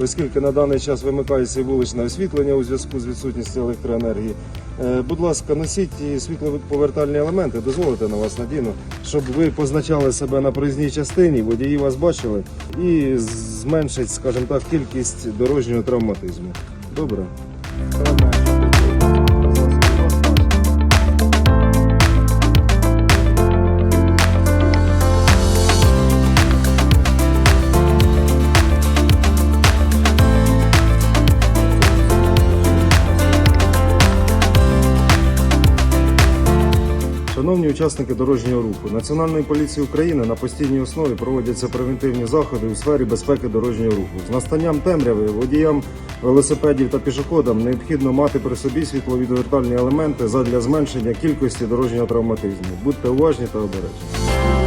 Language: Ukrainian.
оскільки на даний час вимикається вуличне освітлення у зв'язку з відсутністю електроенергії. Е, Будь ласка, носіть світлоповертальні елементи, дозволите на вас надіну, щоб ви позначали себе на проїзній частині, водії вас бачили і зменшить, скажімо так, кількість дорожнього травматизму. Добре. Шановні учасники дорожнього руху, Національної поліції України на постійній основі проводяться превентивні заходи у сфері безпеки дорожнього руху. З настанням темряви водіям велосипедів та пішоходам необхідно мати при собі світловідвертальні елементи задля зменшення кількості дорожнього травматизму. Будьте уважні та обережні.